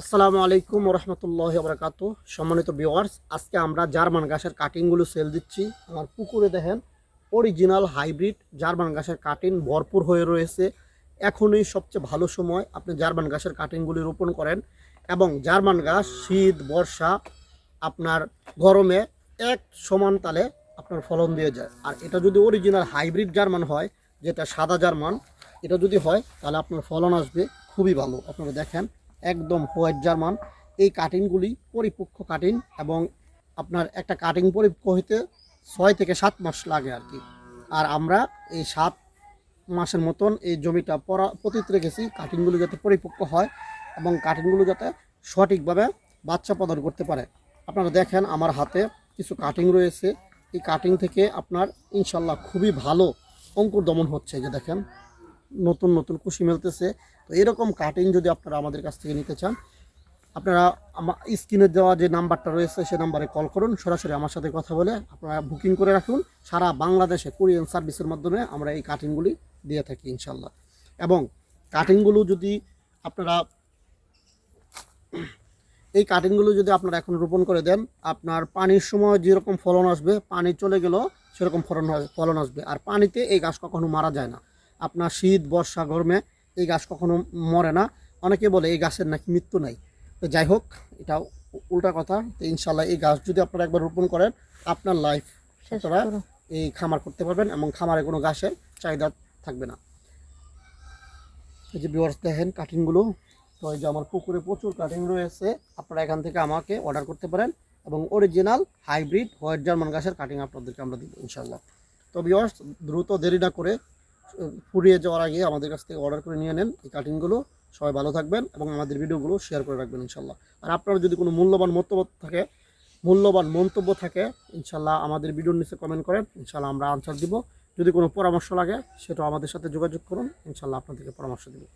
আসসালামু আলাইকুম রহমতুল্লাহ বরকাত সম্মানিত ভিওয়ার্স আজকে আমরা জার্মান গাছের কাটিংগুলো সেল দিচ্ছি। আমার পুকুরে দেখেন অরিজিনাল হাইব্রিড জার্মান গাছের কাটিং ভরপুর হয়ে রয়েছে। এখনই সবচেয়ে ভালো সময় আপনি জার্মান গাছের কাটিংগুলি রোপণ করেন এবং জার্মান গাছ শীত, বর্ষা আপনার গরমে এক সমান তালে আপনার ফলন দিয়ে যায়। আর এটা যদি অরিজিনাল হাইব্রিড জার্মান হয়, যেটা সাদা জার্মান, এটা যদি হয়, তাহলে আপনার ফলন আসবে খুবই ভালো। আপনারা দেখেন একদম হোয়াইট জার্মান। এই কাটিংগুলি পরিপক্ক কাটিং এবং আপনার একটা কাটিং পরিপক্ক হইতে ছয় থেকে সাত মাস লাগে আর কি। আর আমরা এই সাত মাসের মতন এই জমিটা পরা, পতিত রেখেছি, কাটিংগুলো যাতে পরিপক্ক হয় এবং কাটিংগুলো যাতে সঠিকভাবে বাচ্চা প্রদান করতে পারে। আপনারা দেখেন আমার হাতে কিছু কাটিং রয়েছে। এই কাটিং থেকে আপনার ইনশাল্লাহ খুবই ভালো অঙ্কুর দমন হচ্ছে যে দেখেন। নতুন নতুন কুশি মেলতেছে। তো এরকম কাটিং যদি আপনারা আমাদের কাছ থেকে নিতে চান, আপনারা আমার স্ক্রিনে দেওয়া যে নাম্বারটা রয়েছে, সে নাম্বারে কল করুন। সরাসরি আমার সাথে কথা বলে আপনারা বুকিং করে রাখুন। সারা বাংলাদেশে কোরিয়ান সার্ভিসের মাধ্যমে আমরা এই কাটিংগুলি দিয়ে থাকি ইনশাল্লাহ এবং কাটিংগুলো যদি আপনারা, এই কাটিংগুলো যদি আপনারা এখন রোপণ করে দেন, আপনার পানির সময় যেরকম ফলন আসবে, পানি চলে গেলেও সেরকম ফলন ফলন আসবে। আর পানিতে এই গাছ কখনো মারা যায় না। আপনার শীত বর্ষা গরমে এই গাছ কখনো মরে না। অনেকে বলে এই গাছের নাকি মৃত্যু নাই। তো যাই হোক এটা উল্টা কথা। তো ইনশাল্লাহ এই গাছ যদি আপনারা একবার রোপণ করেন আপনার লাইফ আপনারা এই খামার করতে পারবেন এবং খামারে কোনো গাছের চাহিদা থাকবে না। এই যে বিওয়ার্স দেখেন কাটিংগুলো তো এই যে আমার পুকুরে প্রচুর কাটিং রয়েছে। আপনারা এখান থেকে আমাকে অর্ডার করতে পারেন এবং অরিজিনাল হাইব্রিড হোয়াইট জার্মান গাছের কাটিং আপনাদেরকে আমরা দিব ইনশাল্লাহ তো বিওয়ার্স দ্রুত দেরি না করে ফুরিয়ে যাওয়ার আগে আমাদের কাছ থেকে অর্ডার করে নিয়ে নেন এই কাটিংগুলো সবাই ভালো থাকবেন এবং আমাদের ভিডিওগুলো শেয়ার করে রাখবেন ইনশাল্লাহ। আর আপনার যদি কোনো মূল্যবান মন্তব্য থাকে, মূল্যবান মন্তব্য থাকে, ইনশাল্লাহ আমাদের ভিডিওর নিচে কমেন্ট করেন, ইনশাল্লাহ আমরা আনসার দিব। যদি কোনো পরামর্শ লাগে, সেটাও আমাদের সাথে যোগাযোগ করুন, ইনশাল্লাহ আপনাদেরকে পরামর্শ দেবো।